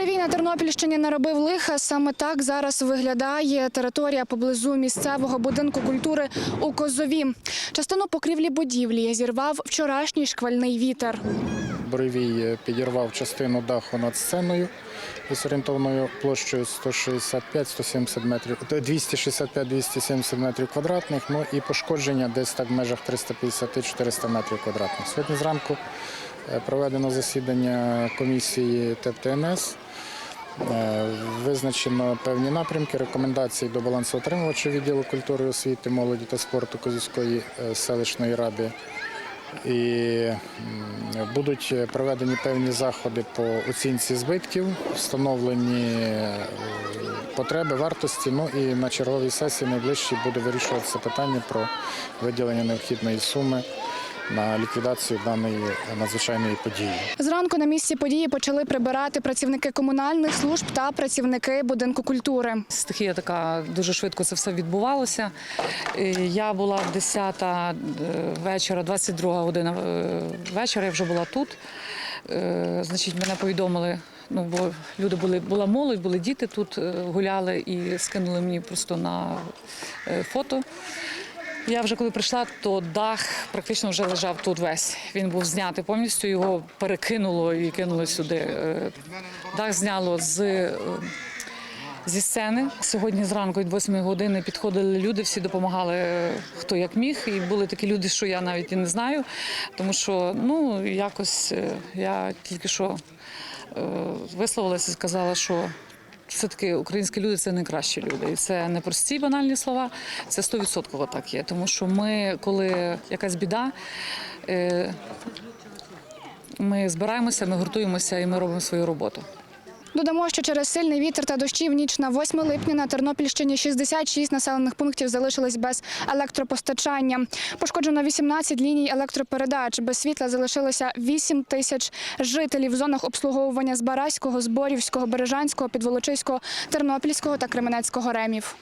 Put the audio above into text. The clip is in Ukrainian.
Буревій на Тернопільщині наробив лиха. Саме так зараз виглядає територія поблизу місцевого будинку культури у Козові. Частину покрівлі будівлі зірвав вчорашній шквальний вітер. Буревій підірвав частину даху над сценою із орієнтовною площею 165-170 метрів, то 265-270 метрів квадратних, ну і пошкодження десь так в межах 350-400 метрів квадратних. Сьогодні зранку е, проведено засідання комісії ТЕП-ТНС. Е, Визначено певні напрямки, рекомендації до балансоутримувача відділу культури, освіти, молоді та спорту Козівської е, селищної ради. І будуть проведені певні заходи по оцінці збитків, встановлені е, потреби, вартості. Ну і на черговій сесії найближчій буде вирішуватися питання про виділення необхідної суми на ліквідацію даної надзвичайної події. Зранку на місці події почали прибирати працівники комунальних служб та працівники будинку культури. Стихія така дуже швидко це все відбувалося. Е, Я була в 10 е, вечора, 22 година е, вечора. Я вже була тут. Значить, мене повідомили. Ну, бо люди були, була молодь, були діти тут гуляли і скинули мені просто на фото. Я вже коли прийшла, то дах практично вже лежав тут весь. Він був знятий повністю, його перекинуло і кинули сюди. Е, Дах зняло з е, зі сцени. Сьогодні зранку від 8 години підходили люди, всі допомагали е, хто як міг. І були такі люди, що я навіть і не знаю, тому що ну якось я тільки що висловилася і сказала, що. Все-таки українські люди це найкращі люди. І це не прості банальні слова, це 100% так є. Тому що ми, коли якась біда, е, ми збираємося, ми гуртуємося і ми робимо свою роботу. Додамо, що через сильний вітер та дощі в ніч на 8 липня на Тернопільщині 66 населених пунктів залишились без електропостачання. Пошкоджено 18 ліній електропередач. Без світла залишилося 8 тисяч жителів в зонах обслуговування Збаразького, Зборівського, Бережанського, Підволочиського, Тернопільського та Кременецького ремів.